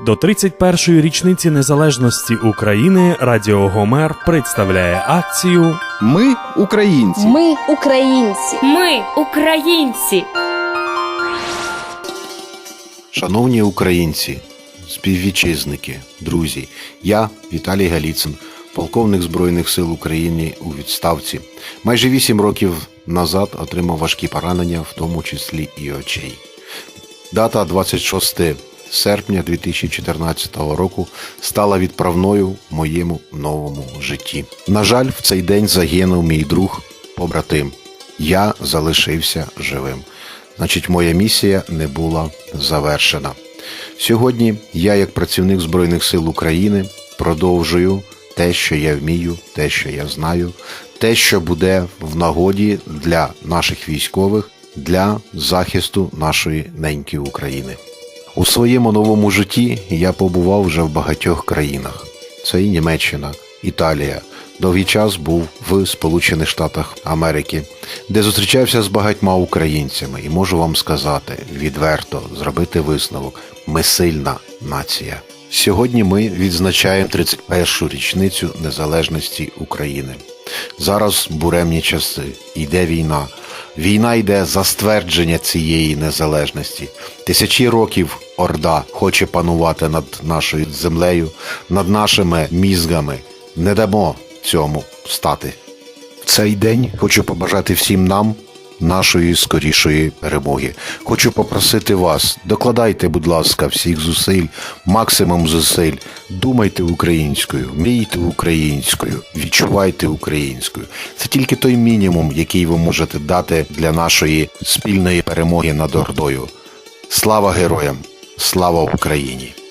До 31-ї річниці незалежності України Радіо Гомер представляє акцію Ми українці. Ми українці. Ми українці. Шановні українці, співвітчизники, друзі, я Віталій Галіцин, полковник Збройних сил України у відставці. Майже вісім років назад отримав важкі поранення, в тому числі і очей. Дата 26 серпня 2014 року стала відправною в моєму новому житті. На жаль, в цей день загинув мій друг, побратим. Я залишився живим. Значить, моя місія не була завершена. Сьогодні я, як працівник Збройних сил України, продовжую те, що я вмію, те, що я знаю, те, що буде в нагоді для наших військових, для захисту нашої неньки України. У своєму новому житті я побував вже в багатьох країнах. Це і Німеччина, Італія. Довгий час був в Сполучених Штатах Америки, де зустрічався з багатьма українцями, і можу вам сказати відверто зробити висновок: ми сильна нація. Сьогодні ми відзначаємо 31-шу річницю незалежності України. Зараз буремні часи, йде війна. Війна йде за ствердження цієї незалежності. Тисячі років Орда хоче панувати над нашою землею, над нашими мізгами. Не дамо цьому стати. В цей день хочу побажати всім нам нашої скорішої перемоги. Хочу попросити вас, докладайте, будь ласка, всіх зусиль, максимум зусиль. Думайте українською, мрійте українською, відчувайте українською. Це тільки той мінімум, який ви можете дати для нашої спільної перемоги над Ордою. Слава героям! Слава Україні!